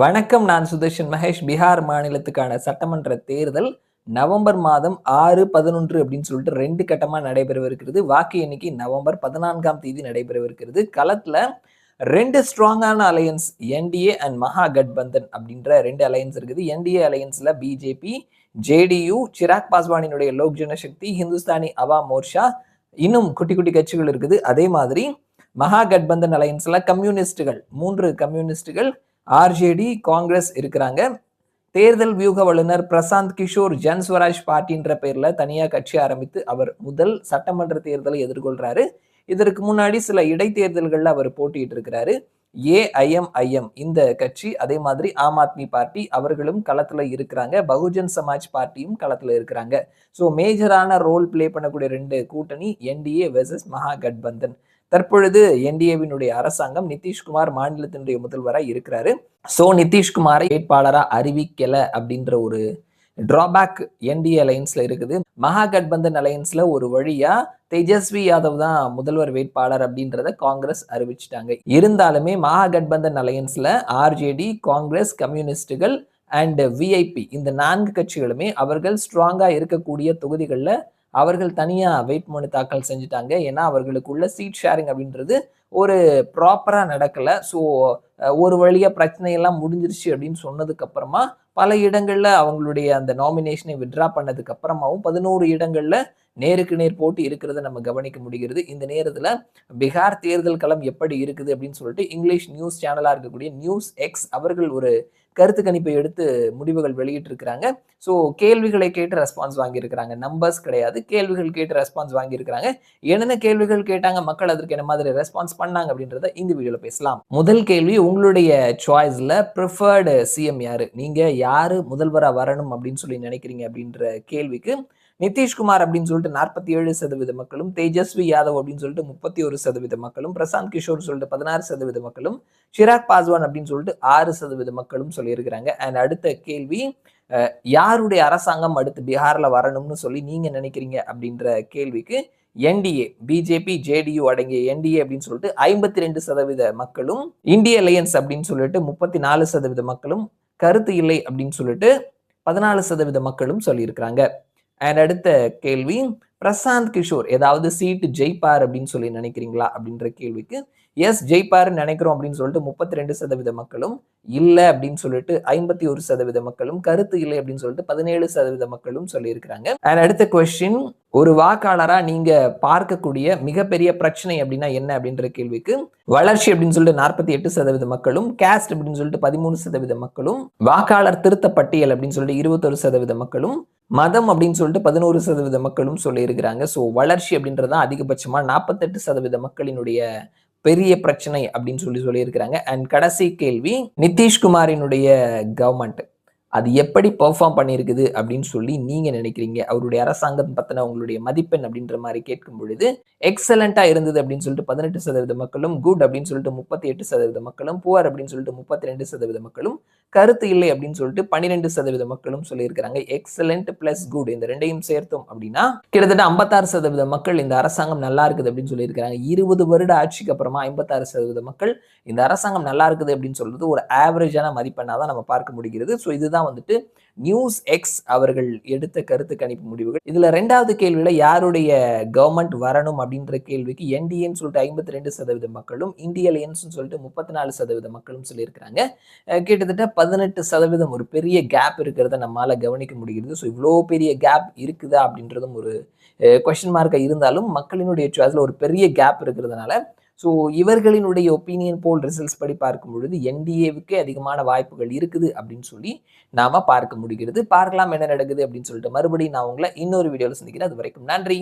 வணக்கம் நான் சுதர்ஷன் மகேஷ். பீகார் மாநிலத்துக்கான சட்டமன்ற தேர்தல் நவம்பர் மாதம் ஆறு பதினொன்று அப்படின்னு சொல்லிட்டு ரெண்டு கட்டமாக நடைபெறவிருக்கிறது. வாக்கு எண்ணிக்கை நவம்பர் பதினான்காம் தேதி நடைபெறவிருக்கிறது. களத்தில் ரெண்டு ஸ்ட்ராங்கான அலையன்ஸ் என்டிஏ அண்ட் மகா கட்பந்தன் அப்படின்ற ரெண்டு அலையன்ஸ் இருக்குது. என்டிஏ அலையன்ஸில் பிஜேபி ஜேடியு சிராக் பாஸ்வானினுடைய லோக் ஜனசக்தி ஹிந்துஸ்தானி அவா மோர்ஷா இன்னும் குட்டி குட்டி கட்சிகள் இருக்குது. அதே மாதிரி மகா கட்பந்தன் அலையன்ஸில் கம்யூனிஸ்டுகள் மூன்று கம்யூனிஸ்டுகள் ஆர்ஜேடி காங்கிரஸ் இருக்கிறாங்க. தேர்தல் வியூக வல்லுநர் பிரசாந்த் கிஷோர் ஜன் ஸ்வராஜ் பார்ட்டின்ற பேர்ல தனியாக கட்சி ஆரம்பித்து அவர் முதல் சட்டமன்ற தேர்தலை எதிர்கொள்கிறாரு இதற்கு முன்னாடி சில இடைத்தேர்தல்களில் அவர் போட்டியிட்டு இருக்கிறாரு ஏஐஎம்ஐஎம் இந்த கட்சி அதே மாதிரி ஆம் ஆத்மி பார்ட்டி அவர்களும் களத்தில் இருக்கிறாங்க. பகுஜன் சமாஜ் பார்ட்டியும் களத்தில் இருக்கிறாங்க. ஸோ மேஜரான ரோல் பிளே பண்ணக்கூடிய ரெண்டு கூட்டணி என்டிஏ வெர்சஸ் மகா கட்பந்தன் தற்பொழுது என்டிஏவினுடைய அரசாங்கம் நிதிஷ்குமார் மாநிலத்தினுடைய முதல்வராக இருக்கிறாரு. ஸோ நிதிஷ்குமாரை வேட்பாளராக அறிவிக்கலை அப்படின்ற ஒரு டிராபேக் என்டிஏ அலையன்ஸில் இருக்குது. மகா கட்பந்தன் அலையன்ஸில் ஒரு வழியாக தேஜஸ்வி யாதவ் தான் முதல்வர் வேட்பாளர் அப்படின்றத காங்கிரஸ் அறிவிச்சிட்டாங்க. இருந்தாலுமே மகா கட்பந்தன் அலையன்ஸ்ல ஆர்ஜேடி காங்கிரஸ் கம்யூனிஸ்டுகள் அண்ட் விஐபி இந்த நான்கு கட்சிகளுமே அவர்கள் ஸ்ட்ராங்காக இருக்கக்கூடிய தொகுதிகளில் அவர்கள் தனியாக வேட்புமனு தாக்கல் செஞ்சுட்டாங்க. ஏன்னா அவர்களுக்குள்ள சீட் ஷேரிங் அப்படின்றது ஒரு ப்ராப்பராக நடக்கலை. ஸோ ஒரு வழியாக பிரச்சனையெல்லாம் முடிஞ்சிருச்சு அப்படின்னு சொன்னதுக்கப்புறமா பல இடங்களில் அவங்களுடைய அந்த நாமினேஷனை விட்ரா பண்ணதுக்கு அப்புறமாவும் பதினோரு இடங்களில் நேருக்கு நேர் போட்டி இருக்கிறத நம்ம கவனிக்க முடிகிறது. இந்த நேரத்தில் பீகார் தேர்தல் களம் எப்படி இருக்குது அப்படின்னு சொல்லிட்டு இங்கிலீஷ் நியூஸ் சேனலாக இருக்கக்கூடிய நியூஸ் எக்ஸ் அவர்கள் ஒரு கருத்து கணிப்பை எடுத்து முடிவுகள் வெளியிட்டிருக்கிறாங்க. ஸோ கேள்விகளை கேட்டு ரெஸ்பான்ஸ் வாங்கியிருக்கிறாங்க. நம்பர்ஸ் கிடையாது. கேள்விகள் கேட்டு ரெஸ்பான்ஸ் வாங்கியிருக்கிறாங்க. என்னென்ன கேள்விகள் கேட்டாங்க? மக்கள் அதற்கு என்ன மாதிரி ரெஸ்பான்ஸ் பண்ணாங்க அப்படின்றத இந்த வீடியோவில் பேசலாம். முதல் கேள்வி உங்களுடைய சாய்ஸில் ப்ரிஃபர்டு சிஎம் யார்? நீங்கள் யார் முதல்வராக வரணும் அப்படின்னு சொல்லி நினைக்கிறீங்க அப்படின்ற கேள்விக்கு நிதிஷ்குமார் அப்படின்னு சொல்லிட்டு நாற்பத்தி ஏழு சதவீத மக்களும் தேஜஸ்வி யாதவ் அப்படின்னு சொல்லிட்டு முப்பத்தி ஒரு சதவீத மக்களும் பிரசாந்த் கிஷோர் சொல்லிட்டு பதினாறு சதவீத மக்களும் சிராக் பாஸ்வான் அப்படின்னு சொல்லிட்டு ஆறு சதவீத மக்களும் சொல்லியிருக்கிறாங்க. அண்ட் அடுத்த கேள்வி யாருடைய அரசாங்கம் அடுத்து பீகாரில் வரணும்னு சொல்லி நீங்க நினைக்கிறீங்க அப்படின்ற கேள்விக்கு என்டிஏ பிஜேபி ஜேடியு அடங்கிய என்டிஏ அப்படின்னு சொல்லிட்டு ஐம்பத்தி ரெண்டு சதவீத மக்களும் இந்திய அலையன்ஸ் அப்படின்னு சொல்லிட்டு முப்பத்தி நாலு சதவீத மக்களும் கருத்து இல்லை அப்படின்னு சொல்லிட்டு பதினாலு சதவீத மக்களும் சொல்லியிருக்கிறாங்க. அண்ட் அடுத்த கேள்வி பிரசாந்த் கிஷோர் ஏதாவது சீட்டு ஜெயிப்பார் அப்படின்னு சொல்லி நினைக்கிறீங்களா? அப்படின்ற கேள்விக்கு எஸ் ஜெயிப்பார் நினைக்கிறோம் அப்படின்னு சொல்லிட்டு முப்பத்தி ரெண்டு சதவீத மக்களும் இல்லை அப்படின்னு சொல்லிட்டு ஐம்பத்தி ஒரு சதவீத மக்களும் கருத்து இல்லை அப்படின்னு சொல்லிட்டு பதினேழு சதவீத மக்களும் சொல்லியிருக்கிறாங்க. அண்ட் அடுத்த கொஸ்டின் ஒரு வாக்காளரா நீங்க பார்க்கக்கூடிய மிகப்பெரிய பிரச்சனை அப்படின்னா என்ன அப்படின்ற கேள்விக்கு வளர்ச்சி அப்படின்னு சொல்லிட்டு நாற்பத்தி எட்டு சதவீத மக்களும் கேஸ்ட் அப்படின்னு சொல்லிட்டு பதிமூணு சதவீத மக்களும் வாக்காளர் திருத்த பட்டியல் அப்படின்னு சொல்லிட்டு இருபத்தொரு சதவீத மக்களும் மதம் அப்படின்னு சொல்லிட்டு பதினோரு சதவீத மக்களும் இருக்கிறாங்க. ஸோ வளர்ச்சி அப்படின்றதான் அதிகபட்சமாக நாற்பத்தெட்டு சதவீத மக்களினுடைய பெரிய பிரச்சனை அப்படின்னு சொல்லி சொல்லியிருக்கிறாங்க. அண்ட் கடைசி கேள்வி நிதிஷ்குமாரினுடைய கவர்மெண்ட் அது எப்படி பெர்ஃபார்ம் பண்ணியிருக்குது அப்படின்னு சொல்லி நீங்க நினைக்கிறீங்க. அவருடைய அரசாங்கம் பத்தின உங்களுடைய மதிப்பெண் அப்படின்ற மாதிரி கேட்கும் பொழுது எக்ஸலண்டா இருந்தது அப்படின்னு சொல்லிட்டு பதினெட்டு சதவீத மக்களும் குட் அப்படின்னு சொல்லிட்டு முப்பத்தி எட்டு சதவீத மக்களும் புவர் அப்படின்னு சொல்லிட்டு முப்பத்தி ரெண்டு சதவீத மக்களும் கருத்து இல்லை அப்படின்னு சொல்லிட்டு பன்னிரெண்டு சதவீத மக்களும் சொல்லியிருக்கிறாங்க. எக்ஸலண்ட் பிளஸ் குட் இந்த ரெண்டையும் சேர்த்தோம் அப்படின்னா கிட்டத்தட்ட ஐம்பத்தாறு சதவீத மக்கள் இந்த அரசாங்கம் நல்லா இருக்குது அப்படின்னு சொல்லியிருக்கிறாங்க. இருபது வருட ஆட்சிக்கு அப்புறமா ஐம்பத்தாறு சதவீத மக்கள் இந்த அரசாங்கம் நல்லா இருக்குது அப்படின்னு சொல்றது ஒரு ஆவரேஜான மதிப்பெண்ணாக தான் நம்ம பார்க்க முடிகிறது. ஸோ இதுதான் வந்துட்டு நியூஸ் எக்ஸ் அவர்கள் எடுத்த கருத்து கணிப்பு முடிவுகள். இதுல ரெண்டாவது கேள்வியில யாருடைய கவர்மெண்ட் வரணும் அப்படின்ற கேள்விக்கு என்டிஏன்னு சொல்லிட்டு ஐம்பத்தி ரெண்டு சதவீத மக்களும் இந்திய சொல்லிட்டு முப்பத்தி நாலு சதவீத மக்களும் சொல்லியிருக்கிறாங்க. கிட்டத்தட்ட பதினெட்டு சதவீதம் ஒரு பெரிய கேப் இருக்கிறத நம்மளால கவனிக்க முடிகிறது. ஸோ இவ்வளோ பெரிய கேப் இருக்குதா அப்படின்றதும் ஒரு கொஸ்டின் மார்க்காக இருந்தாலும் மக்களினுடைய சாய்ஸில் ஒரு பெரிய கேப் இருக்கிறதுனால ஸோ இவர்களினுடைய ஒப்பீனியன் போல் ரிசல்ட்ஸ் படி பார்க்கும் பொழுது என்டிஏவுக்கு அதிகமான வாய்ப்புகள் இருக்குது அப்படின்னு சொல்லி நாம பார்க்க முடிகிறது. பார்க்கலாம் என்ன நடக்குது அப்படின்னு சொல்லிட்டு மறுபடியும் நான் உங்களை இன்னொரு வீடியோவில் சந்திக்கிறேன். அது வரைக்கும் நன்றி.